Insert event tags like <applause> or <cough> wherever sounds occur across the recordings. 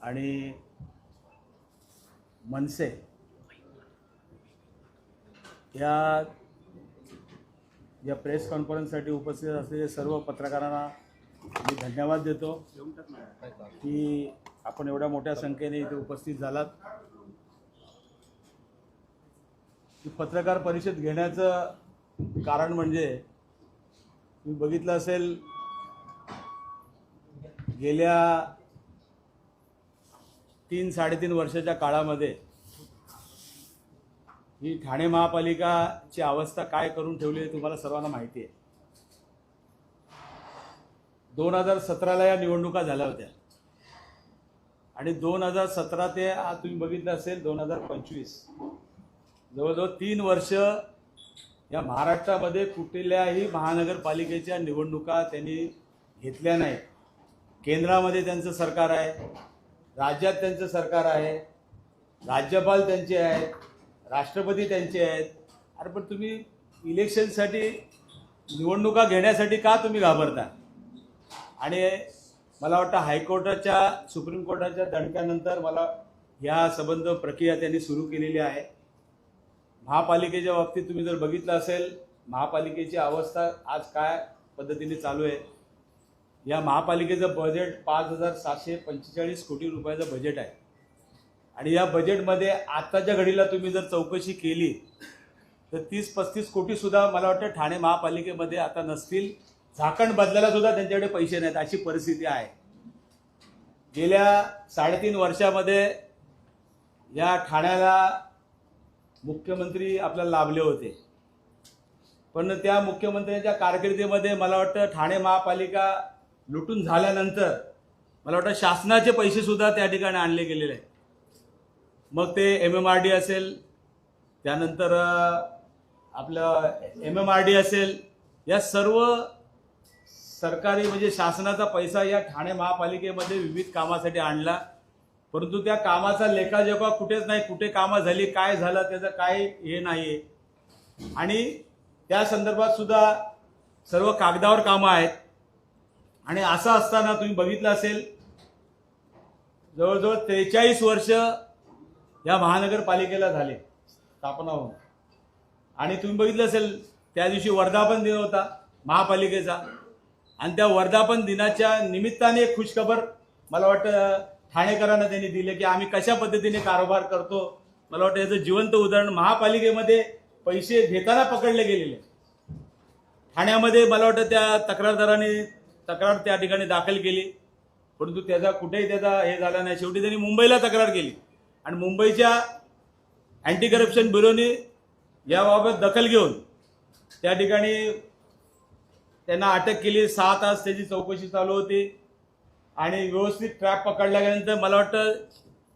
आणि मनसे या या प्रेस कॉन्फरन्ससाठी उपस्थित असलेले सर्व पत्रकारांना मी धन्यवाद देतो की आपण एवढ्या मोठ्या संख्येने इथे उपस्थित झालात. की पत्रकार परिषद घेण्याचं कारण म्हणजे तुम्ही बघितलं असेल गेल्या तीन साडेतीन वर्षाच्या काळामध्ये ही ठाणे महापालिकाची अवस्था काय करून ठेवली आहे तुम्हाला सर्वांना माहिती आहे. दोन हजार सतराला या निवडणुका झाल्या होत्या. आणि दोन हजार सतरा ते आज तुम्ही बघितलं असेल दोन हजार पंचवीस. जवळजवळ तीन वर्ष या महाराष्ट्रामध्ये कुठल्याही महानगरपालिकेच्या निवडणुका त्यांनी घेतल्या नाहीत. केंद्रामध्ये त्यांचं सरकार आहे. राज्यात त्यांचं सरकार आहे राज्यपाल त्यांचे आहेत राष्ट्रपती त्यांचे आहेत. अरे पण तुम्ही इलेक्शनसाठी निवडणुका घेण्यासाठी का तुम्ही घाबरता? आणि मला वाटतं हायकोर्टाच्या सुप्रीम कोर्टाच्या दणक्यानंतर मला ह्या संबंध प्रक्रिया त्यांनी सुरू केलेली आहे. महापालिकेच्या बाबतीत तुम्ही जर बघितलं असेल महापालिकेची अवस्था आज काय पद्धतीने चालू आहे या महापालिकेचं बजेट पाच हजार सातशे पंचेचाळीस कोटी रुपयाचं बजेट आहे. आणि या बजेटमध्ये आत्ताच्या घडीला तुम्ही जर चौकशी केली तर तीस पस्तीस कोटीसुद्धा मला वाटतं ठाणे महापालिकेमध्ये आता नसतील. झाकण बदलायला सुद्धा त्यांच्याकडे पैसे नाहीत अशी परिस्थिती आहे. गेल्या साडेतीन वर्षामध्ये या ठाण्याला मुख्यमंत्री आपल्याला लाभले होते. पण त्या मुख्यमंत्र्यांच्या कारकिर्दीमध्ये मला वाटतं ठाणे महापालिका लुटून झाल्यानंतर मला वाटतं शासनाचे पैसे सुद्धा त्या ठिकाणी आणले गेलेले आहेत. मग ते एम एम आर डी असेल त्यानंतर आपलं एम एम आर डी असेल या सर्व सरकारी म्हणजे शासनाचा पैसा या ठाणे महापालिकेमध्ये विविध कामासाठी आणला. परंतु त्या कामाचा लेखाजोखा कुठेच नाही कुठे कामं झाली काय झालं त्याचं काय हे नाही आणि त्या संदर्भात सुद्धा सर्व कागदावर कामं आहेत. आणि असं असताना तुम्ही बघितलं असेल जवळजवळ त्रेचाळीस वर्ष या महानगरपालिकेला झाले स्थापना होऊन आणि तुम्ही बघितलं असेल त्या दिवशी वर्धापन दिन होता महापालिकेचा. आणि त्या वर्धापन दिनाच्या निमित्ताने एक खुशखबर मला वाटतं ठाणेकरांना त्यांनी दिले की आम्ही कशा पद्धतीने कारभार करतो. मला वाटतं याचं जिवंत उदाहरण महापालिकेमध्ये पैसे घेताना पकडले गेलेले. ठाण्यामध्ये मला वाटतं त्या तक्रारदाराने तक्रार त्या ठिकाणी दाखल केली. परंतु त्याचा कुठेही त्याचा हे झाला नाही. शेवटी त्यांनी मुंबईला तक्रार केली. आणि मुंबईच्या अँटी करप्शन ब्युरोने याबाबत दखल घेऊन त्या ठिकाणी त्यांना अटक केली. सहा तास त्याची चौकशी चालू होती. आणि व्यवस्थित ट्रॅप पकडल्या गेल्यानंतर मला वाटतं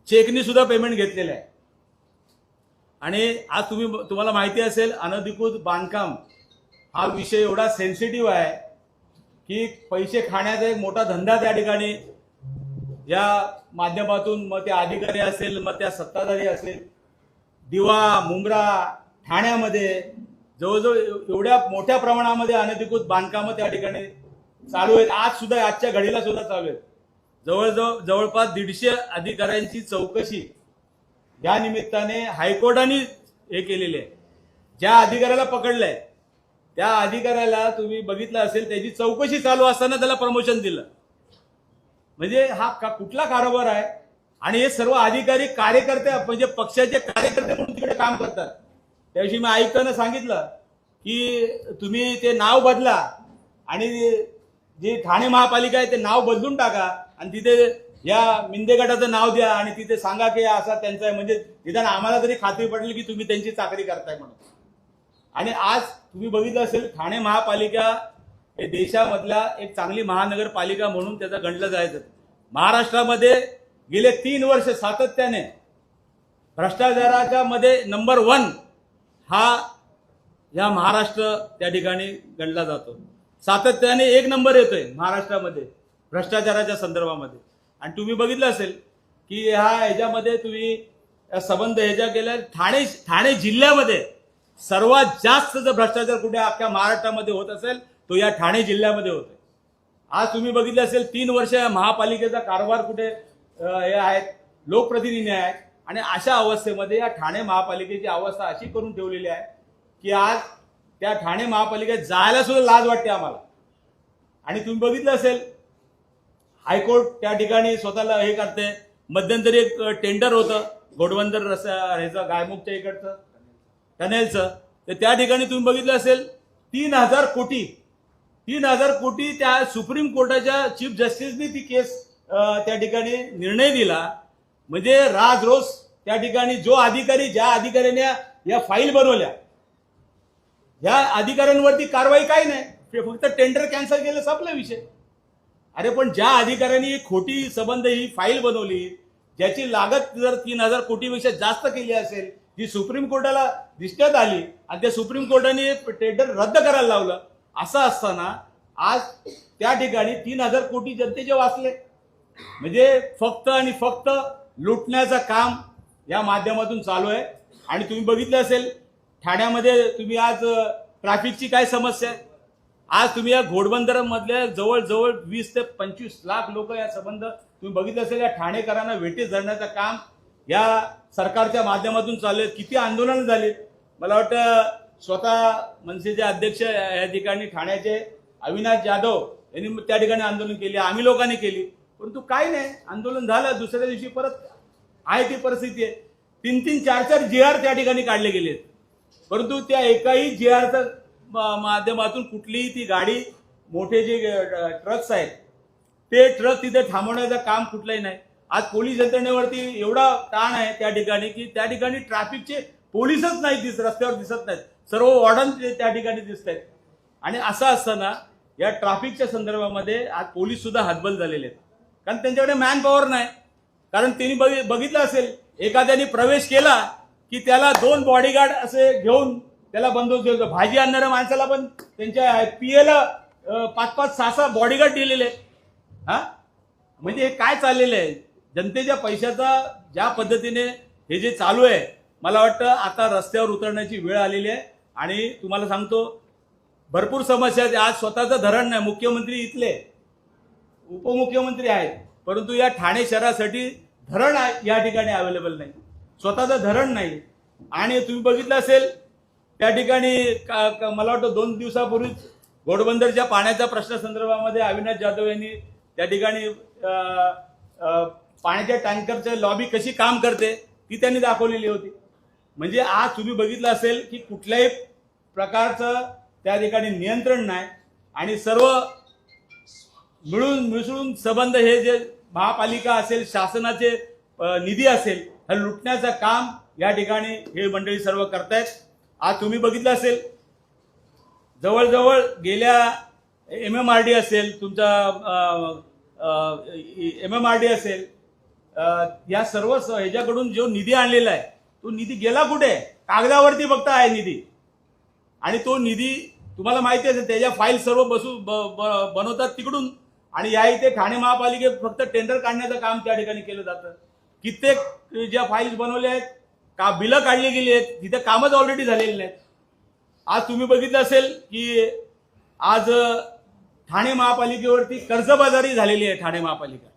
चेकनी सुद्धा पेमेंट घेतलेलं आहे. आणि आज तुम्ही तुम्हाला माहिती असेल अनधिकृत बांधकाम हा विषय एवढा सेन्सिटिव्ह आहे. की पैसे खाण्याचा एक मोठा धंदा त्या ठिकाणी. या माध्यमातून मग ते अधिकारी असेल मग त्या सत्ताधारी असेल. दिवा मुंब्रा ठाण्यामध्ये जवळजवळ एवढ्या मोठ्या प्रमाणामध्ये अनधिकृत बांधकामं त्या ठिकाणी चालू आहेत. आज सुद्धा आजच्या घडीला सुद्धा चालू आहेत. जवळजवळ जवळपास दीडशे अधिकाऱ्यांची चौकशी या निमित्ताने हायकोर्टाने हे केलेली आहे. ज्या अधिकाऱ्याला पकडलंय त्या अधिकाऱ्याला तुम्ही बघितलं असेल त्याची चौकशी चालू असताना त्याला प्रमोशन दिलं. म्हणजे हा का कुठला कारोबार आहे? आणि हे सर्व अधिकारी कार्यकर्ते म्हणजे पक्षाचे कार्यकर्ते म्हणून तिकडे काम करतात. त्याविषयी मी आयुक्तांना सांगितलं की तुम्ही ते नाव बदला आणि जे ठाणे महापालिका आहे ते नाव बदलून टाका आणि तिथे या मिंदे गटाचं नाव द्या आणि तिथे सांगा की असा त्यांचा आहे. म्हणजे निदान आम्हाला तरी खात्री पडली की तुम्ही त्यांची चाकरी करताय म्हणून. आणि आज तुम्ही बघितलं असेल ठाणे महापालिका हे देशामधल्या एक चांगली महानगरपालिका म्हणून त्याचा गणलं जायचं. महाराष्ट्रामध्ये गेले तीन वर्ष सातत्याने भ्रष्टाचाराच्या मध्ये नंबर वन हा या महाराष्ट्र त्या ठिकाणी गणला जातो. सातत्याने एक नंबर येतोय महाराष्ट्रामध्ये भ्रष्टाचाराच्या संदर्भामध्ये. आणि तुम्ही बघितलं असेल की ह्या ह्याच्यामध्ये तुम्ही या संबंध ह्याच्या केल्या ठाणे ठाणे जिल्ह्यामध्ये सर्वात जास्त जर भ्रष्टाचार कुठे अख्ख्या महाराष्ट्रामध्ये होत असेल तो या ठाणे जिल्ह्यामध्ये होतो आज तुम्ही बघितलं असेल तीन वर्ष महापालिकेचा कारभार कुठे हे आहेत लोकप्रतिनिधी आहेत. आणि अशा अवस्थेमध्ये या ठाणे महापालिकेची अवस्था अशी करून ठेवलेली आहे की आज त्या ठाणे महापालिकेत जायला सुद्धा लाज वाटते आम्हाला. आणि तुम्ही बघितलं असेल हायकोर्ट त्या ठिकाणी स्वतःला हे करते. मध्यंतरी एक टेंडर होतं घोडबंदर रस्त्या ह्याचं गायमुखच्या इकडचं. टनेलचं तर त्या ठिकाणी तुम्ही बघितलं असेल तीन हजार कोटी तीन हजार कोटी त्या सुप्रीम कोर्टाच्या चीफ जस्टिसनी ती केस त्या ठिकाणी निर्णय दिला. म्हणजे राज रोज त्या ठिकाणी जो अधिकारी ज्या अधिकाऱ्याने या फाईल बनवल्या ह्या अधिकाऱ्यांवरती कारवाई काही नाही. फक्त टेंडर कॅन्सल केलं संपला विषय. अरे पण ज्या अधिकाऱ्यांनी खोटी संबंध ही फाईल बनवली ज्याची लागत जर तीन हजार कोटीपेक्षा जास्त केली असेल जी सुप्रीम कोर्टाला दिसण्यात आली आणि त्या सुप्रीम कोर्टाने टेंडर रद्द करायला लावलं असं असताना आज त्या ठिकाणी तीन हजार कोटी जनतेचे वाचले. म्हणजे फक्त आणि फक्त लुटण्याचं काम या माध्यमातून चालू आहे. आणि तुम्ही बघितलं असेल ठाण्यामध्ये तुम्ही आज ट्रॅफिकची काय समस्या आहे? आज तुम्ही या घोडबंदरमधल्या जवळजवळ वीस ते पंचवीस लाख लोक या संबंध तुम्ही बघितलं असेल या ठाणेकरांना वेटीस धरण्याचं काम या सरकारच्या माध्यमातून चालले किती आंदोलन झाले. मला वाटतं स्वतः मनसेचे अध्यक्ष या ठिकाणी ठाण्याचे अविनाश जाधव यांनी त्या ठिकाणी आंदोलन केले आम्ही लोकांनी केली. परंतु काय नाही आंदोलन झालं दुसऱ्या दिवशी परत आहे ती परिस्थिती आहे. तीन तीन चार चार जे आर त्या ठिकाणी काढले गेले आहेत. परंतु त्या एकाही जे आरच्या माध्यमातून कुठलीही ती गाडी मोठे जे ट्रक्स आहेत ते ट्रक तिथे थांबवण्याचं काम कुठलंही नाही. आज पोलीस यंत्रणेवरती एवढा ताण आहे त्या ठिकाणी की त्या ठिकाणी ट्रॅफिकचे पोलीसच नाही दिस रस्त्यावर दिसत नाहीत. सर्व वॉर्डन त्या ठिकाणी दिसत आहेत. आणि असं असताना या ट्रॅफिकच्या संदर्भामध्ये आज पोलीस सुद्धा हातबल झालेले आहेत. कारण त्यांच्याकडे मॅन पॉवर नाही. कारण त्यांनी बघि बघितलं असेल एखाद्याने प्रवेश केला की त्याला दोन बॉडीगार्ड असे घेऊन त्याला बंदोबस्त देतो भाजी आणणाऱ्या माणसाला पण त्यांच्या पी एला पाच पाच सहा सहा बॉडीगार्ड दिलेले आहेत. हा? म्हणजे हे काय चाललेलं आहे? जनतेच्या पैशाचा ज्या पद्धतीने हे जे चालू आहे मला वाटतं आता रस्त्यावर उतरण्याची वेळ आलेली आहे. आणि तुम्हाला सांगतो भरपूर समस्या आहेत. आज स्वतःचं धरण नाही. मुख्यमंत्री इथले उपमुख्यमंत्री आहेत. परंतु या ठाणे शहरासाठी धरण आहे- या ठिकाणी अवेलेबल नाही. स्वतःचं धरण नाही. आणि तुम्ही बघितलं असेल त्या ठिकाणी का- का- मला वाटतं दोन दिवसापूर्वीच घोडबंदरच्या पाण्याच्या प्रश्नासंदर्भामध्ये अविनाश जाधव यांनी त्या ठिकाणी पाण्याच्या टँकरचं लॉबी कशी काम करते ती त्यांनी दाखवलेली होती. म्हणजे आज तुम्ही बघितलं असेल की कुठल्याही प्रकारचं त्या ठिकाणी नियंत्रण नाही आणि सर्व मिळून मिसळून संबंध हे जे महापालिका असेल शासनाचे निधी असेल हे लुटण्याचं काम या ठिकाणी हे मंडळी सर्व करतायत. आज तुम्ही बघितलं असेल जवळजवळ गेल्या एम एम आर डी असेल तुमचा एम एम आर डी असेल या सर्व स- ह्याच्याकडून जो निधी आणलेला आहे तो निधी गेला कुठे? कागदावरती फक्त आहे निधी. आणि तो निधी तुम्हाला माहिती असेल त्याच्या फाईल सर्व बसू ब- ब- बनवतात तिकडून. आणि या इथे ठाणे महापालिकेत फक्त टेंडर काढण्याचं काम त्या ठिकाणी केलं जातं. कित्येक ज्या फाईल्स बनवल्या आहेत का बिलं काढली गेली आहेत तिथे कामच ऑलरेडी झालेली नाहीत. आज तुम्ही बघितलं असेल की आज ठाणे महापालिकेवरती कर्जबाजारी झालेली आहे ठाणे महापालिका.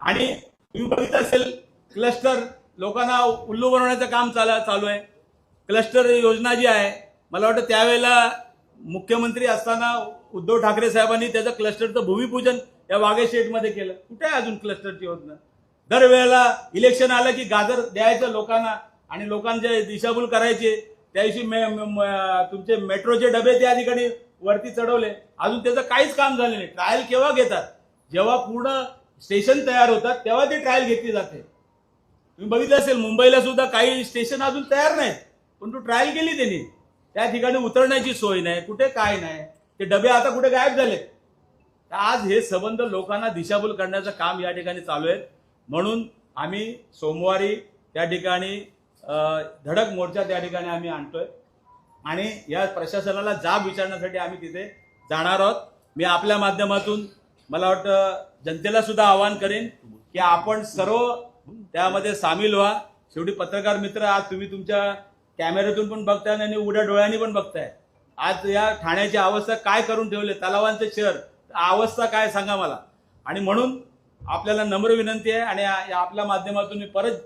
आणि तुम्ही असेल क्लस्टर. लोकांना उल्लू बनवण्याचं काम चाल चालू आहे. क्लस्टर योजना जी आहे मला वाटतं त्यावेळेला मुख्यमंत्री असताना उद्धव ठाकरे साहेबांनी त्याचं क्लस्टरचं भूमिपूजन या वाघेशेटमध्ये केलं. कुठे आहे अजून क्लस्टरची योजना? दरवेळेला इलेक्शन आलं की गाजर द्यायचं लोकांना आणि लोकांचे दिशाभूल करायचे. त्या दिवशी मे- तुमचे मेट्रोचे डबे त्या ठिकाणी वरती चढवले. अजून त्याचं काहीच काम झालं नाही. ट्रायल केव्हा घेतात? जेव्हा पूर्ण स्टेशन तयार होतात तेव्हा ती ट्रायल घेतली जाते. तुम्ही बघितलं असेल मुंबईला सुद्धा काही स्टेशन अजून तयार नाहीत पण तू ट्रायल केली त्यांनी. त्या ठिकाणी उतरण्याची सोय नाही कुठे काय नाही. ते डबे आता कुठे गायब झाले तर आज हे संबंध लोकांना दिशाभूल करण्याचं काम या ठिकाणी चालू आहे. म्हणून आम्ही सोमवारी त्या ठिकाणी धडक मोर्चा त्या ठिकाणी आम्ही आणतोय. आणि या प्रशासनाला जाब विचारण्यासाठी आम्ही तिथे जाणार आहोत. मी आपल्या माध्यमातून मला वाटतं जनतेला सुद्धा आवाहन करेन की आपण सर्व त्यामध्ये सामील व्हा. शेवटी पत्रकार मित्र आज तुम्ही तुमच्या कॅमेऱ्यातून पण बघताय आणि उघड्या डोळ्यांनी पण बघताय. आज या ठाण्याची अवस्था काय करून ठेवले? तलावांचं शहर अवस्था काय सांगा मला. आणि म्हणून आपल्याला नम्र विनंती आहे आणि या आपल्या माध्यमातून मी परत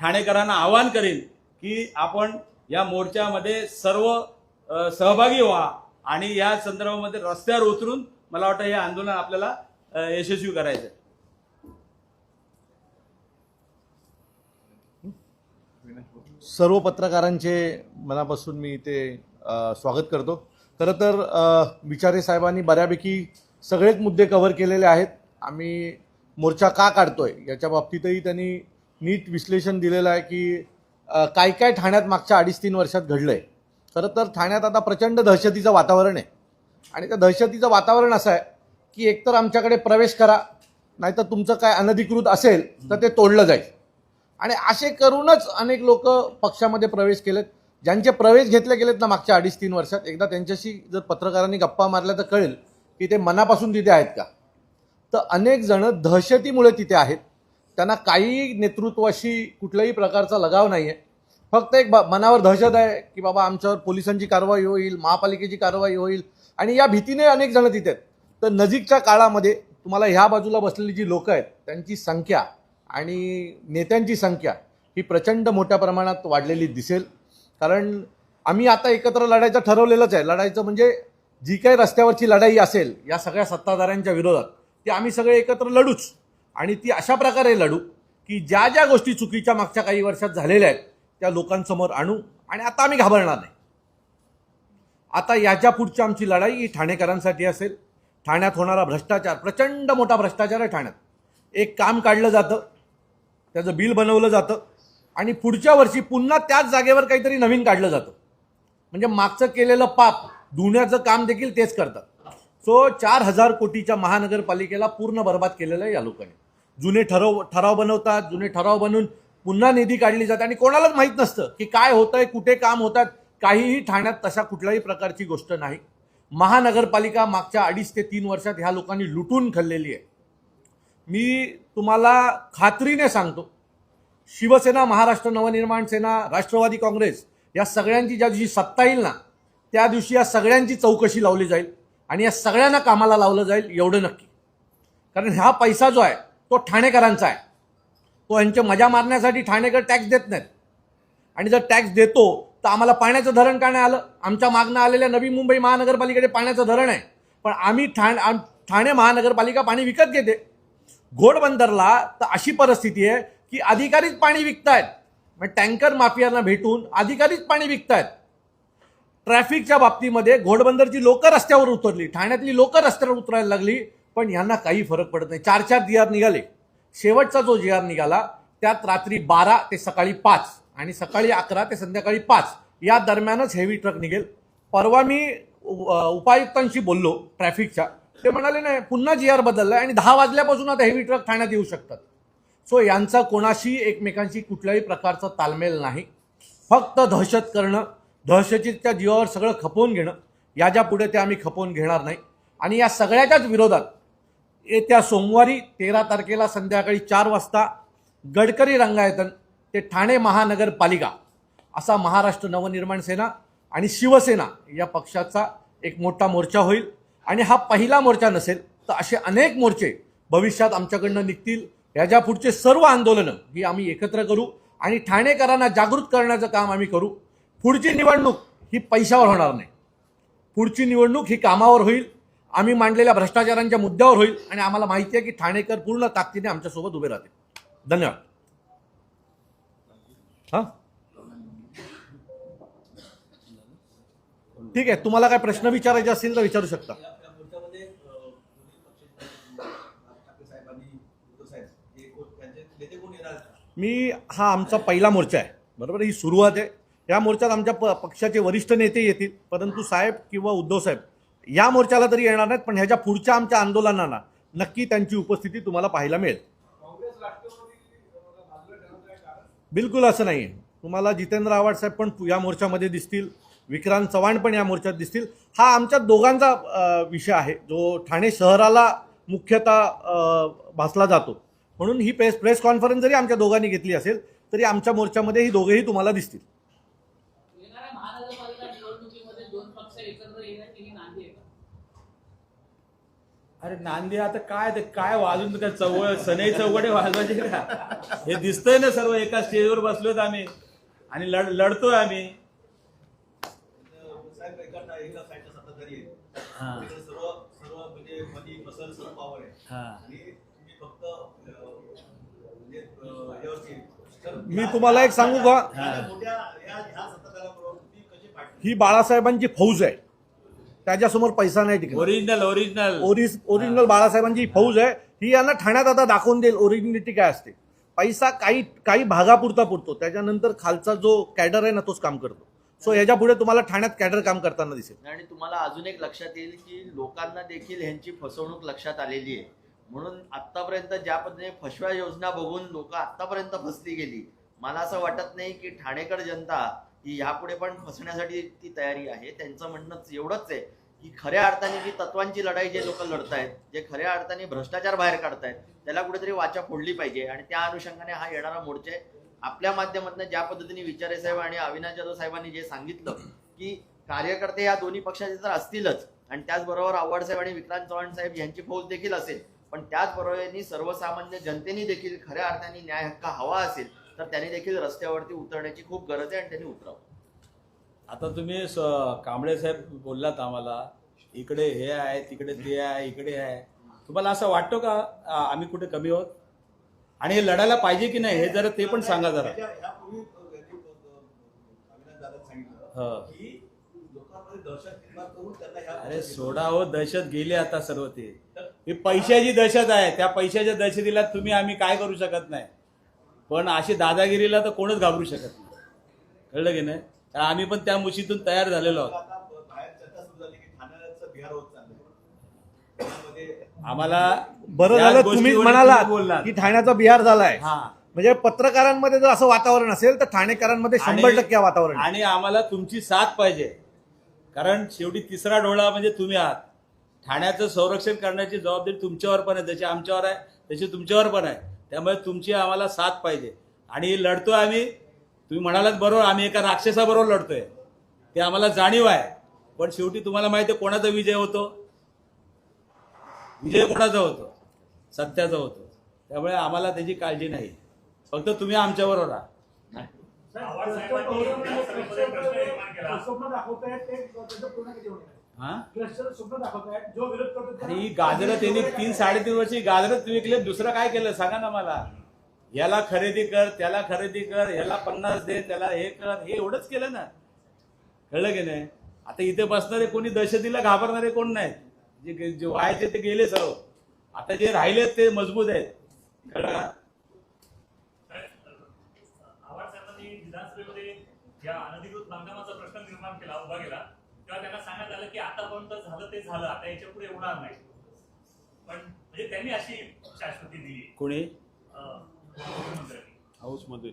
ठाणेकरांना आवाहन करेन की आपण या मोर्चामध्ये सर्व सहभागी व्हा आणि या संदर्भामध्ये रस्त्यावर उतरून मला वाटतं हे आंदोलन आपल्याला यशस्वी करायचं. आहे सर्व पत्रकारांचे मनापासून मी इथे स्वागत करतो. खरं तर विचारे साहेबांनी बऱ्यापैकी सगळेच मुद्दे कव्हर केलेले आहेत. आम्ही मोर्चा का काढतोय याच्या बाबतीतही त्यांनी नीट विश्लेषण दिलेलं आहे की काय काय ठाण्यात मागच्या अडीच तीन वर्षात घडलं आहे खरं तर ठाण्यात आता प्रचंड दहशतीचं वातावरण आहे. आणि त्या दहशतीचं वातावरण असं आहे की एकतर आमच्याकडे प्रवेश करा नाहीतर तुमचं काय अनधिकृत असेल तर ते तोडलं जाईल. आणि असे करूनच अनेक लोक पक्षामध्ये प्रवेश केलेत. ज्यांचे प्रवेश घेतले गेलेत ना मागच्या अडीच तीन वर्षात एकदा त्यांच्याशी जर पत्रकारांनी गप्पा मारल्या तर कळेल की ते मनापासून तिथे आहेत का? तर अनेक जण दहशतीमुळे तिथे आहेत. त्यांना काही नेतृत्वाशी कुठल्याही प्रकारचा लगाव नाही आहे फक्त एक ब- मनावर दहशत आहे की बाबा आमच्यावर पोलिसांची कारवाई होईल महापालिकेची कारवाई होईल. आणि या भीतीने अनेक जण तिथे आहेत. तर नजीकच्या काळामध्ये तुम्हाला ह्या बाजूला बसलेली जी लोकं आहेत त्यांची संख्या आणि नेत्यांची संख्या ही प्रचंड मोठ्या प्रमाणात वाढलेली दिसेल. कारण आम्ही आता एकत्र लढायचं ठरवलेलंच आहे. लढायचं म्हणजे जी काही रस्त्यावरची लढाई असेल या सगळ्या सत्ताधाऱ्यांच्या विरोधात ती आम्ही सगळे एकत्र लढूच. आणि ती अशा प्रकारे लढू की ज्या ज्या गोष्टी चुकीच्या मागच्या काही वर्षात झालेल्या आहेत त्या लोकांसमोर आणू आणि आता आम्ही घाबरणार नाही. आता याच्या पुढची आमची लढाई ही ठाणेकरांसाठी असेल ठाण्यात होणारा भ्रष्टाचार प्रचंड मोठा भ्रष्टाचार आहे ठाण्यात. एक काम काढलं जातं त्याचं बिल बनवलं जातं आणि पुढच्या वर्षी पुन्हा त्याच जागेवर काहीतरी नवीन काढलं जातं. म्हणजे मागचं केलेलं पाप धुण्याचं काम देखील तेच करतात सो चार हजार कोटीच्या महानगरपालिकेला पूर्ण बर्बाद केलेलं आहे या लोकांनी. जुने ठराव ठराव बनवतात जुने ठराव बनवून पुन्हा निधी काढली जाते आणि कोणालाच माहीत नसतं की काय होतंय कुठे काम होतात. काहीही ठाण्यात तशा कुठल्याही प्रकारची गोष्ट नाही. महानगरपालिका मागच्या अडीच ते तीन वर्षात ह्या लोकांनी लुटून खाल्लेली आहे. मी तुम्हाला खात्रीने सांगतो शिवसेना महाराष्ट्र नवनिर्माण सेना राष्ट्रवादी काँग्रेस या सगळ्यांची ज्या दिवशी सत्ता येईल ना त्या दिवशी या सगळ्यांची चौकशी लावली जाईल आणि या सगळ्यांना कामाला लावलं जाईल एवढं नक्की. कारण हा पैसा जो आहे तो ठाणेकरांचा आहे. तो यांच्या मजा मारण्यासाठी ठाणेकर टॅक्स देत नाहीत. आणि जर टॅक्स देतो तर आम्हाला पाण्याचं धरण का नाही आलं? आमच्या मागणं आलेल्या नवी मुंबई महानगरपालिकेचे पाण्याचं धरण आहे. पण आम्ही ठाण आम- ठाणे महानगरपालिका पाणी विकत घेते. घोडबंदरला तर अशी परिस्थिती आहे की अधिकारीच पाणी विकतायत. म्हणजे टँकर माफियांना भेटून अधिकारीच पाणी विकतायत. ट्रॅफिकच्या बाबतीमध्ये घोडबंदरची लोक रस्त्यावर उतरली ठाण्यातली लोक रस्त्यावर उतरायला लागली पण यांना काही फरक पडत नाही. चार चार जी आर निघाले. शेवटचा जो जी आर निघाला त्यात रात्री बारा ते सकाळी पाच. आणि सकाळी अकरा ते संध्याकाळी पाच या दरम्यानच हेवी ट्रक निघेल. परवा मी उपायुक्तांशी बोललो ट्रॅफिकच्या ते म्हणाले नाही पुन्हा जी आर बदललाय आणि दहा वाजल्यापासून आता हेवी ट्रक ठाण्यात येऊ शकतात. सो यांचा कोणाशी एकमेकांशी कुठल्याही प्रकारचा तालमेल नाही. फक्त दहशत करणं दहशतीच्या जीवावर सगळं खपवून घेणं याच्यापुढे ते आम्ही खपवून घेणार नाही. आणि या सगळ्याच्याच विरोधात येत्या सोमवारी तेरा तारखेला संध्याकाळी चार वाजता गडकरी रंगायतन ते ठाणे महानगरपालिका असा महाराष्ट्र नवनिर्माण सेना आणि शिवसेना या पक्षाचा एक मोठा मोर्चा होईल. आणि हा पहिला मोर्चा नसेल तर असे अनेक मोर्चे भविष्यात आमच्याकडनं निघतील. याच्या पुढचे सर्व आंदोलनं ही आम्ही एकत्र करू आणि ठाणेकरांना जागृत करण्याचं काम आम्ही करू. पुढची निवडणूक ही पैशावर होणार नाही. पुढची निवडणूक ही कामावर होईल. आम्ही मांडलेल्या भ्रष्टाचारांच्या मुद्द्यावर होईल. आणि आम्हाला माहिती आहे की ठाणेकर पूर्ण ताकदीने आमच्यासोबत उभे राहतील. धन्यवाद. हां? ठीक आहे तुम्हाला काय प्रश्न विचारायचे असतील तर विचारू शकता. मी हा आमचा पहिला मोर्चा आहे बरोबर? ही सुरुवात आहे. या मोर्चात आमच्या प पक्षाचे वरिष्ठ नेते येतील परंतु साहेब किंवा उद्धव साहेब या मोर्चाला तरी येणार नाहीत पण ह्याच्या पुढच्या आमच्या आंदोलनांना नक्की त्यांची उपस्थिती तुम्हाला पाहायला मिळेल. बिलकुल असं नाही आहे तुम्हाला जितेंद्र आव्हाड साहेब पण या मोर्चामध्ये दिसतील विक्रांत चव्हाण पण या मोर्चात दिसतील. हा आमच्या दोघांचा विषय आहे जो ठाणे शहराला मुख्यतः भासला जातो. म्हणून ही प्रेस प्रेस कॉन्फरन्स जरी आमच्या दोघांनी घेतली असेल तरी आमच्या मोर्चामध्ये ही दोघेही तुम्हाला दिसतील येणाऱ्या महानगरपालिका निवडणुकीमध्ये दोन पक्ष एकत्र येण्याची ही नांदी आहे का अरे नांदी आता काय ते काय वाजून काय चौघ सनई चौघडे वाजवायचे का? हे दिसतंय ना सर्व एका स्टेजवर बसलोत आम्ही. आणि लढ लढतोय आम्ही. हा. म्हणजे हा. म्हणजे तर मी तुम्हाला एक सांगू का? ही बाळासाहेबांची फौज आहे. त्याच्यासमोर पैसा नाही टिकणार. ओरिजिनल ओरिजिनल ओरिज ओरिजिनल बाळासाहेबांची फौज आहे. ही यांना ठाण्यात आता दाखवून देईल. ओरिजिनिटी काय असते? पैसा काही काही भागापुरता पुरतो. त्याच्यानंतर खालचा जो कॅडर आहे ना तोच काम करतो. सो याच्यापुढे तुम्हाला ठाण्यात कॅडर काम करताना दिसेल. आणि तुम्हाला अजून एक लक्षात येईल की लोकांना देखील ह्यांची फसवणूक लक्षात आलेली आहे. म्हणून आतापर्यंत ज्या पद्धतीने फसव्या योजना बघून लोक आतापर्यंत फसली गेली मला असं वाटत नाही की ठाणेकर जनता ही यापुढे पण फसण्यासाठी ती तयारी आहे. त्यांचं म्हणणं एवढंच आहे. की खऱ्या अर्थाने जी तत्वांची लढाई जे लोक लढतायत जे खऱ्या अर्थाने भ्रष्टाचार बाहेर काढतायत त्याला कुठेतरी वाचा फोडली पाहिजे. आणि त्या अनुषंगाने हा येणारा मोर्चे आहे आपल्या माध्यमातून ज्या पद्धतीने विचारे साहेब आणि अविनाश जाधव साहेबांनी जे सांगितलं की कार्यकर्ते या दोन्ही पक्षाचे तर असतीलच. आणि त्याचबरोबर आव्हाड साहेब आणि विक्रांत चव्हाण साहेब यांची फौज देखील असेल. पण त्याचबरोबर सर्वसामान्य जनतेने देखील खऱ्या अर्थाने न्याय हक्क हवा असेल तर त्यांनी देखील रस्त्यावरती उतरण्याची खूप गरज आहे आणि त्यांनी उतरावं. आता तुम्ही स- कांबळे साहेब बोललात आम्हाला इकडे हे आहे तिकडे ते आहे इकडे आहे. तुम्हाला असं वाटतं का आ, आम्ही कुठे कमी आहोत? आणि हे लढायला पाहिजे की नाही हे जरा ते पण सांगा जरा. सांगितलं हो. की लोकांमध्ये दहशत निर्माण करून त्यांना ह्या अरे सोडा हो दहशत गेली आता सर्व ते. ही पैशाची दहशत आहे त्या पैशाच्या दहशतीला तुम्ही आम्ही काय करू शकत नाही. पण अशी दादागिरीला तर कोणच घाबरू शकत नाही. कळलं की नाही? तर आम्ही पण त्या मुशीतून तयार झालेलो आहोत. आम्हाला बरं झालं तुम्ही बोललात. की ठाण्याचा बिहार झालाय. हा. म्हणजे पत्रकारांमध्ये जर असं वातावरण असेल तर ठाणेकरांमध्ये शंभर टक्के वातावरण. आणि आम्हाला तुमची साथ पाहिजे. कारण शेवटी तिसरा डोळा म्हणजे तुम्ही आहात. ठाण्याचं संरक्षण करण्याची जबाबदारी तुमच्यावर पण आहे. जशी आमच्यावर आहे तशी तुमच्यावर पण आहे. त्यामुळे तुमची आम्हाला साथ पाहिजे. आणि लढतोय आम्ही. तुम्ही म्हणालात बरोबर आम्ही एका राक्षसाबरोबर लढतोय. ते आम्हाला जाणीव आहे. पण शेवटी तुम्हाला माहिती आहे कोणाचा विजय होतो? विजय कोणाचा होतो? सत्याचा होतो. त्यामुळे आम्हाला त्याची काळजी नाही. फक्त तुम्ही आमच्याबरोबर राहा. ही? गाजरं त्यांनी तीन साडेतीन वर्षी गाजरच विकले दुसरं काय केलं? सांगा ना मला. याला खरेदी कर त्याला खरेदी कर याला पन्नास दे त्याला हे कर हे एवढंच केलं ना. कळलं की नाही? आता इथे बसणारे कोणी दहशतीला घाबरणारे कोण नाहीत? जे जे व्हायचे ते गेले सर्व. आता जे राहिले ते मजबूत आहेत. कळलं का? या अनधिकृत बांधकामाचा प्रश्न निर्माण केला उभा केला तेव्हा त्यांना सांगण्यात आलं की आतापर्यंत झालं ते झालं आता याच्यापुढे होणार नाही. पण म्हणजे त्यांनी अशी शाश्वती दिली. कोणी? हाऊसमध्ये.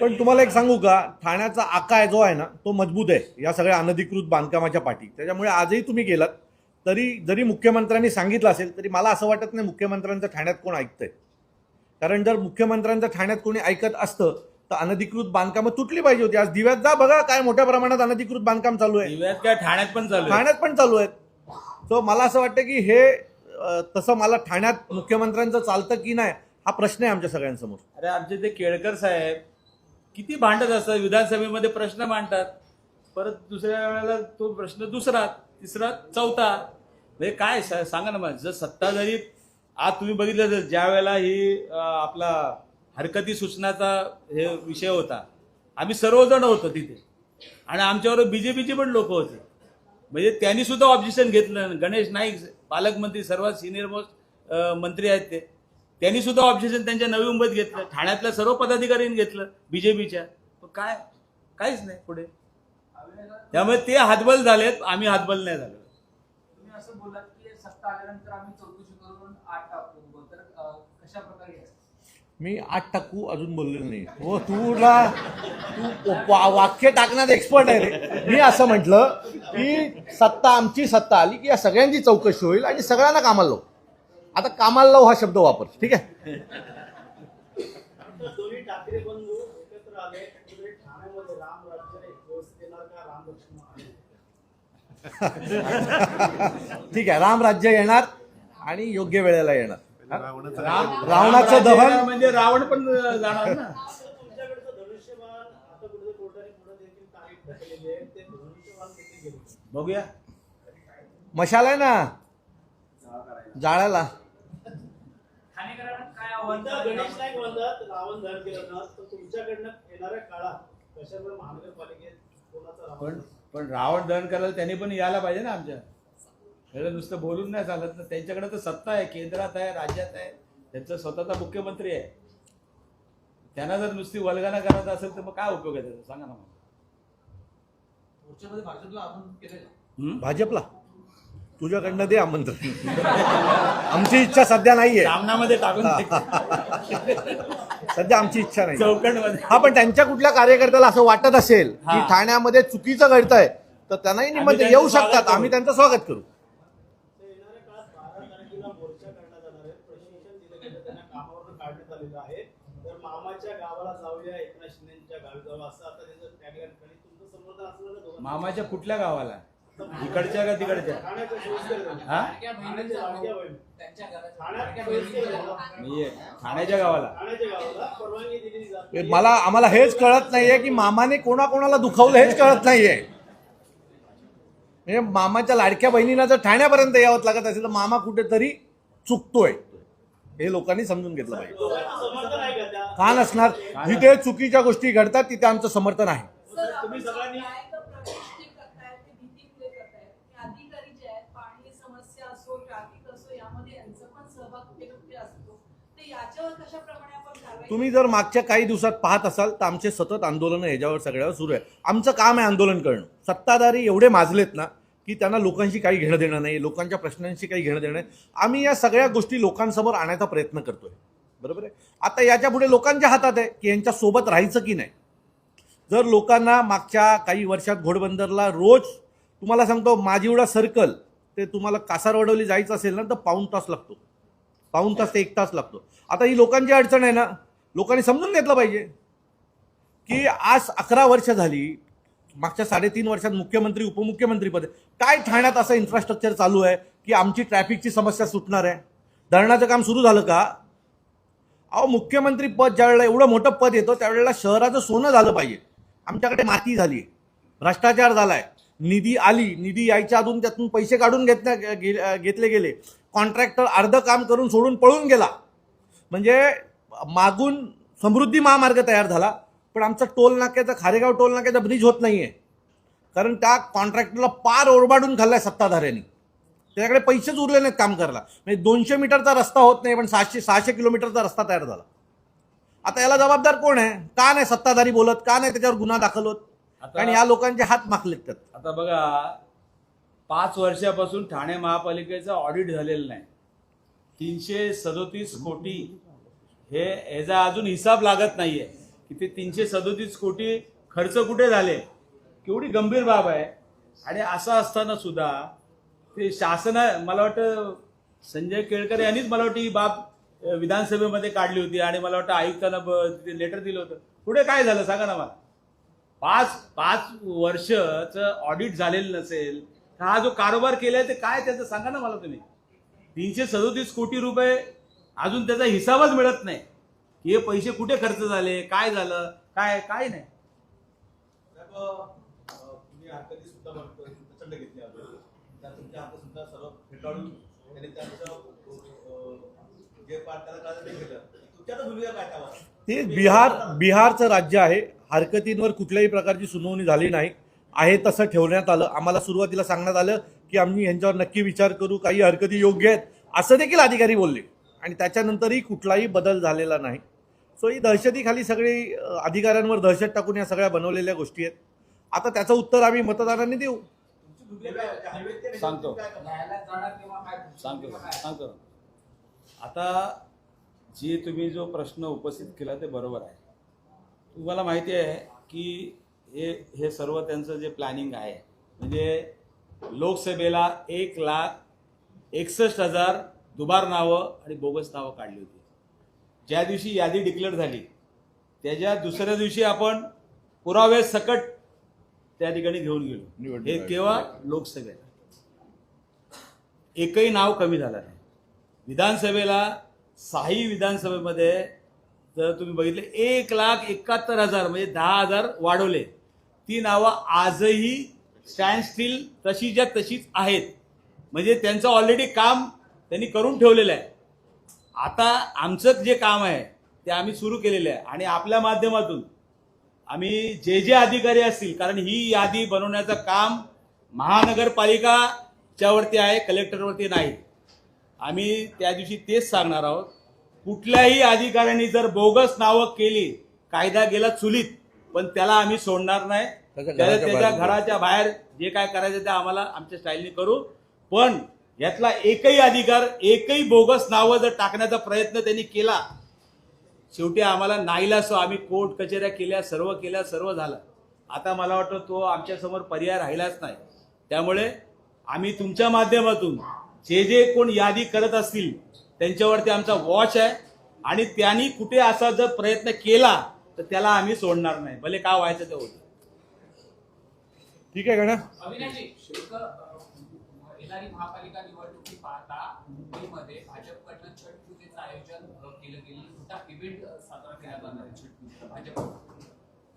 पण तुम्हाला एक सांगू का? ठाण्याचा आका आहे जो आहे ना तो मजबूत आहे. या सगळ्या अनधिकृत बांधकामाच्या पाठी. त्याच्यामुळे आजही तुम्ही गेलात तरी जरी मुख्यमंत्र्यांनी सांगितलं असेल तरी मला असं वाटत नाही मुख्यमंत्र्यांचं ठाण्यात कोण ऐकतंय. कारण जर मुख्यमंत्र्यांचं ठाण्यात कोणी ऐकत असतं तर अनधिकृत बांधकामं तुटली पाहिजे होती. आज दिव्यात जा बघा काय मोठ्या प्रमाणात अनधिकृत बांधकाम चालू आहे. दिव्यात काय? ठाण्यात पण चालू आहे. ठाण्यात पण चालू आहेत सो मला असं वाटतं की हे अं, तसं मला ठाण्यात मुख्यमंत्र्यांचं चालतं की नाही हा प्रश्न आहे आमच्या सगळ्यांसमोर. अरे आमचे ते केळकर साहेब किती भांडत असतात विधानसभेमध्ये प्रश्न मांडतात. परत दुसऱ्या वेळेला तो प्रश्न दुसरा तिसरा चौथा. म्हणजे काय सांगा ना मग जर सत्ताधारी आज तुम्ही बघितलं तर ज्या वेळेला ही आपला हरकती सूचनाचा हे विषय होता आम्ही सर्वजण होतो तिथे. आणि आमच्याबरोबर बीजेपीचे पण लोक होते. म्हणजे त्यांनी सुद्धा ऑब्जेक्शन घेतलं. गणेश नाईक पालकमंत्री सर्वात सिनियर मोस्ट मंत्री आहेत ते. त्यांनी सुद्धा ऑब्जेक्शन त्यांच्या नवी मुंबईत घेतलं. ठाण्यातल्या सर्व पदाधिकाऱ्यांनी घेतलं बीजेपीच्या काय? काहीच नाही पुढे. त्यामुळे ते हातबल झालेत आम्ही हातबल नाही झालो. तुम्ही असं बोलात की सत्ता आल्यानंतर आम्ही चौकशी करून आठ टाकू. तर अं, कशा प्रकारे आहे? मी आठ टाकू अजून बोललेलो नाही. हो तुला तू वा- वाक्य टाकण्यात एक्सपर्ट आहे रे. मी असं म्हटलं की सत्ता आमची सत्ता आली की या सगळ्यांची चौकशी होईल आणि सगळ्यांना कामाला लावू. आता कामाला लावू हा शब्द वापर. ठीक आहे? ठीक आहे राम राज्य येणार आणि योग्य वेळेला येणार. राम रावणाचं दहन- म्हणजे रावण पण जाणार ना. तुमच्याकडचं धनुष्यबाण आता कुठे कोर्टाने पुढे देखील तारीख ढकललेली आहे ते धनुष्यबाण किती गेले बघूया. मशाल आहे ना? जाळ्याला. ठाणेकरांना काय आव्हान? आता गणेश नाईक म्हणतात रावण दहन केलं ना तर तुमच्याकडनं येणाऱ्या काळात कशामुळे महानगरपालिकेत कोणाचा रावण पण पण रावण दहन करायला त्यांनी पण यायला पाहिजे ना आमच्या. त्याला नुसतं बोलून नाही चालत ना. त्यांच्याकडे तर सत्ता आहे केंद्रात आहे राज्यात आहे. त्यांचा स्वतःचा मुख्यमंत्री आहे. त्यांना जर नुसती वल्गना करायचं असेल तर मग काय उपयोग आहे त्याचा? सांगा ना मला. मोर्चामध्ये भाजपला आपण केलं का? हं? भाजपला? तुझ्याकडनं दे आमंत्रण. आमची इच्छा सध्या नाहीये. सामनामध्ये टाकून सध्या आमची इच्छा नाही. हा पण त्यांच्या कुठल्या कार्यकर्त्याला असं वाटत असेल की हा. ठाण्यामध्ये चुकीचं घडतंय तर त्यांनाही निमंत्रण त्यांचं येऊ स्वागत शकतात. करू. आम्ही त्यांचं स्वागत करू. तर येणाऱ्या काळात बारा तारखेला मोर्चा करण्यात येणार आहे प्रशिक्षण दिलं गेलं त्यांना कामावरून काढण्यात आलेलं आहे तर मामाच्या गावाला जाऊया एकनाथ शिंदेच्या गावी जाऊ असं आता त्यांचं टॅगलाईन आणि तुमचं समर्थन असलं ना दोघांचं? मामाच्या कुठल्या गावाला? इकडच्या का तिकडच्या? ठाण्याच्या हा ठाण्याच्या गावाला. मला आम्हाला हेच कळत नाहीये की मामाने कोणाकोणाला दुखावलं हेच कळत नाहीये. म्हणजे मामाच्या लाडक्या बहिणीला जर ठाण्यापर्यंत यावं लागत असेल तर मामा कुठेतरी चुकतोय. हे लोकांनी समजून घेतलं पाहिजे. का नसणार? जिथे चुकीच्या गोष्टी घडतात तिथे आमचं समर्थन आहे तुम्ही तुम्ही सगळ्यांनी- प्रवेश करतायत ते भीतीमुळे करतायत ते अधिकारी जे आहेत पाणी समस्या असो ट्रॅफिक असो यामध्ये यांचा पण सहभाग कुठे ना कुठे असतो ते याच्यावर कशा प्रमाणे आपण कारवाई तुम्ही जर मागच्या काही दिवसात पाहत असाल तर आमचे सतत आंदोलनं ह्याच्यावर सगळ्यावर सुरू आहे. आमचं काम आहे आंदोलन करणं. सत्ताधारी एवढे माजलेत ना की त्यांना लोकांशी काही घेणं देणं नाही लोकांच्या प्रश्नांशी काही घेणं देणं नाही. आम्ही या सगळ्या गोष्टी लोकांसमोर आणायचा प्रयत्न करतोय. बरोबर आहे? आता याच्यापुढे लोकांच्या हातात आहे की यांच्या सोबत राहायचं की नाही? जर लोकांना मागच्या काही वर्षात घोडबंदरला रोज तुम्हाला सांगतो माझीवडा सर्कल ते तुम्हाला कासारवडवली जायचं असेल ना तर पाऊण तास लागतो. पाऊण तास ते एक तास लागतो. आता ही लोकांची अडचण आहे ना लोकांनी समजून घेतलं पाहिजे की आज अकरा वर्ष झाली मागच्या साडेतीन वर्षात मुख्यमंत्री उपमुख्यमंत्रीपद काय ठाण्यात असं इन्फ्रास्ट्रक्चर चालू आहे की आमची ट्रॅफिकची समस्या सुटणार आहे? धरणाचं काम सुरू झालं का? अहो मुख्यमंत्री पद ज्यावेळेला एवढं मोठं पद येतं त्यावेळेला शहराचं सोनं झालं पाहिजे. आमच्याकडे माती झाली भ्रष्टाचार झाला आहे निधी आली निधी यायच्या अजून त्यातून पैसे काढून घेतल्या घेतले गेले. कॉन्ट्रॅक्टर अर्ध काम करून सोडून पळून गेला. म्हणजे मागून समृद्धी महामार्ग तयार झाला पण आमचा टोल नाक्याचा खारेगाव टोल नाक्याचा ब्रिज होत नाहीये. कारण त्या कॉन्ट्रॅक्टरला पार ओरबाडून खाल्लाय सत्ताधाऱ्यांनी. त्याच्याकडे पैसेच उरले नाहीत काम करायला. म्हणजे दोनशे मीटरचा रस्ता होत नाही पण सहाशे सहाशे किलोमीटरचा रस्ता तयार झाला. आता याला जबाबदार कोण आहे? का नाही सत्ताधारी बोलत? का नाही त्याच्यावर गुन्हा दाखल होत? कारण या लोकांचे हात माखलेत त्यात. आता बघा पाच वर्षापासून ठाणे महापालिकेचं ऑडिट झालेलं नाही. तीनशे सदोतीस कोटी हे ह्याचा अजून हिसाब लागत नाहीये. की ते तीनशे सदोतीस कोटी खर्च कुठे झाले? केवढी गंभीर बाब आहे. आणि असं असताना सुद्धा ते शासन मला वाटतं संजय केळकर यांनीच मला वाटतं ही बाब विधानसभेमध्ये काढली होती. आणि मला वाटतं आयुक्तांना लेटर दिलं होतं. पुढे काय झालं? सांगा ना मला. पाच पाच वर्षचं ऑडिट झालेलं नसेल हा जो कारभार केलाय ते काय त्याचं सांगा ना मला तुम्ही. तीनशे सदोतीस कोटी रुपये अजून त्याचा हिसाबच मिळत नाही. की हे पैसे कुठे खर्च झाले? काय झालं? काय काय नाही. ते बिहार बिहारचं राज्य आहे. हरकतींवर कुठल्याही प्रकारची सुनावणी झाली नाही. आहे तसं ठेवण्यात आलं. आम्हाला सुरुवातीला सांगण्यात आलं की आम्ही यांच्यावर नक्की विचार करू काही हरकती योग्य आहेत असं देखील अधिकारी बोलले. आणि त्याच्यानंतरही कुठलाही बदल झालेला नाही. सो ही दहशतीखाली सगळी अधिकाऱ्यांवर दहशत टाकून या सगळ्या बनवलेल्या गोष्टी आहेत. आता त्याचं उत्तर आम्ही मतदारांनी देऊ. सांगतो. सांगतो. सांगतो. आता जे तुम्ही जो प्रश्न उपस्थित केला ते बरोबर आहे. तुम्हाला माहिती आहे की हे हे सर्व त्यांचं जे प्लॅनिंग आहे म्हणजे लोकसभेला एक लाख एकसष्ट हजार दुबार नावं आणि बोगस नावं काढली होती. ज्या दिवशी यादी डिक्लेअर झाली त्याच्या दुसऱ्या दिवशी आपण पुरावे सकट त्या ठिकाणी घेऊन गेलो. हे. केव्हा? लोकसभेला. एकही नाव कमी झालं नाही. विधानसभेला साही विधानसभेमध्ये जर तुम्ही बघितले एक लाख एकाहत्तर हजार म्हणजे दहा हजार वाढवले. ती नावं आजही स्टँड स्टील तशीच्या तशीच आहेत. म्हणजे त्यांचं ऑलरेडी काम त्यांनी करून ठेवलेलं आहे. आता आमचं जे काम आहे ते आम्ही सुरू केलेलं आहे. आणि आपल्या माध्यमातून आम्ही जे जे अधिकारी असतील कारण ही यादी बनवण्याचं काम महानगरपालिकाच्या वरती आहे कलेक्टरवरती नाही. आम्ही त्या दिवशी तेच सांगणार आहोत. कुठल्याही अधिकाऱ्यांनी जर बोगस नावं केली कायदा गेला चुलीत पण त्याला आम्ही सोडणार नाही. त्याला घराच्या त्याच्या बाहेर घराच्या बाहेर जे काय करायचं ते आम्हाला आमच्या स्टाईलने करू. पण यातला एकही अधिकार एकही बोगस नावं जर टाकण्याचा प्रयत्न त्यांनी केला शेवटी आम्हाला नाईला असो. आम्ही कोर्ट कचेऱ्या केल्या सर्व केल्या सर्व झालं. आता मला वाटतं तो आमच्यासमोर पर्याय राहिलाच नाही. त्यामुळे आम्ही तुमच्या माध्यमातून जे जे कोण यादी करत असतील त्यांच्यावरती आमचा वॉच आहे. आणि त्यांनी कुठे असा जर प्रयत्न केला तर त्याला आम्ही सोडणार नाही. भले काय व्हायचं ते होतं. ठीक आहे गण्या अविनाशी एक अ, येणारी महापालिका निवडणुकी पाहता मुंबईमध्ये भाजपकडनं छठ पूजेचं आयोजन अ, केलं गेलं. मोठा इव्हेंट साजरा केला जाणार आहे छठ पूजेचा भाजप.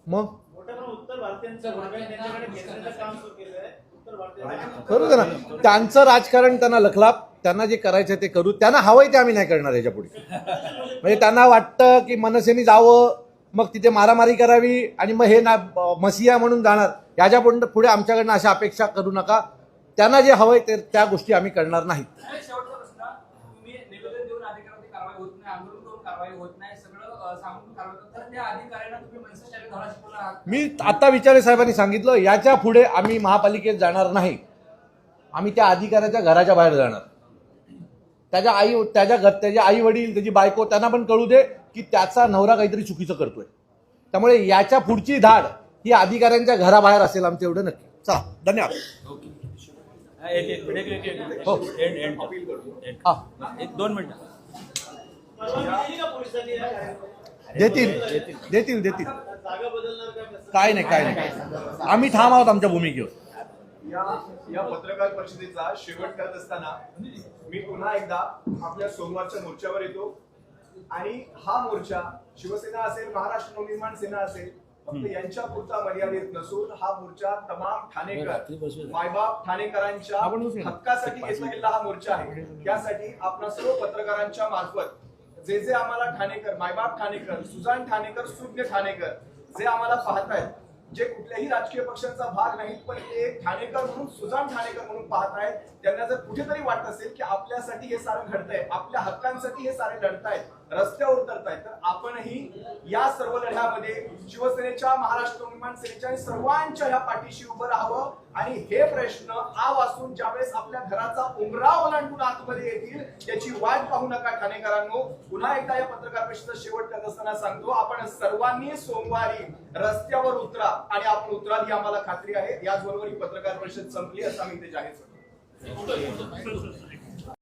मग? मोठ्या प्रमाणात उत्तर भारतीयांचं भागात त्यांच्याकडे घेण्याचं काम सुरू केलं आहे. उत्तर भारतीयांना बरोबर आहे ना. त्यांचं राजकारण त्यांना लखलाप त्यांना जे करायचं ते करू. त्यांना हवंय ते आम्ही नाही करणार याच्यापुढे. <laughs> म्हणजे त्यांना वाटतं की मनसेने जावं. मग तिथे मारामारी करावी आणि मग हे ना मसिया म्हणून जाणार याच्यापुढे पुढे आमच्याकडनं अशा अपेक्षा करू नका. त्यांना जे हवंय ते त्या गोष्टी आम्ही करणार नाहीत मी आता विचारे साहेबांनी सांगितलं याच्यापुढे आम्ही महापालिकेत जाणार नाही. आम्ही त्या अधिकाऱ्याच्या घराच्या बाहेर जाणार. त्याच्या आई त्याच्या घर त्याचे आई वडील त्याची बायको त्यांना पण कळू दे. की त्याचा नवरा काहीतरी चुकीचं करतोय. त्यामुळे याच्या पुढची धाड ही अधिकाऱ्यांच्या घराबाहेर असेल आमचं एवढं नक्की. चला धन्यवाद. एक एक मिनिट एक एक हो. End end end. हा. एक दोन मिनिटं देतील देतील देतील. काय नाही काय नाही. आम्ही ठाम आहोत आमच्या भूमिकेवर. या या पत्रकार परिषदेचा शेवट करत असताना मी पुन्हा एकदा आपल्या सोमवारच्या मोर्चावर येतो. आणि हा मोर्चा शिवसेना असेल महाराष्ट्र नवनिर्माण सेना असेल फक्त यांच्या पुरता मर्यादित नसून हा मोर्चा तमाम ठाणेकर मायबाप ठाणेकरांच्या. हक्कासाठी घेतला गेलेला हा मोर्चा आहे. त्यासाठी आपणा सर्व पत्रकारांच्या मार्फत जे जे आम्हाला ठाणेकर मायबाप ठाणेकर सुजान ठाणेकर सुज्ञ ठाणेकर जे आम्हाला पाहतायत जे कुठल्याही राजकीय पक्षांचा भाग नाहीत पण ते ठाणेकर म्हणून सुजान ठाणेकर म्हणून पाहतायत त्यांना जर कुठेतरी वाटत असेल की आपल्यासाठी हे सारं घडतंय आपल्या हक्कांसाठी हे सारे लढतायत रस्त्यावर उतरतायत तर आपणही या सर्व लढ्यामध्ये शिवसेनेच्या महाराष्ट्र निर्माण सेनेच्या आणि सर्वांच्या ह्या पाठीशी उभं राहावं. आणि हे प्रश्न आ वाचून ज्यावेळेस आपल्या घराचा उमरा ओलांडून आतमध्ये येतील त्याची वाट पाहू नका ठाणेकरांनो. पुन्हा एकदा या पत्रकार परिषदेचा शेवट करत असताना सांगतो. आपण सर्वांनी सोमवारी रस्त्यावर उतरा आणि आपण उतराल ही आम्हाला खात्री आहे. याचबरोबर ही पत्रकार परिषद संपली असं आम्ही ते जाहीर करतो.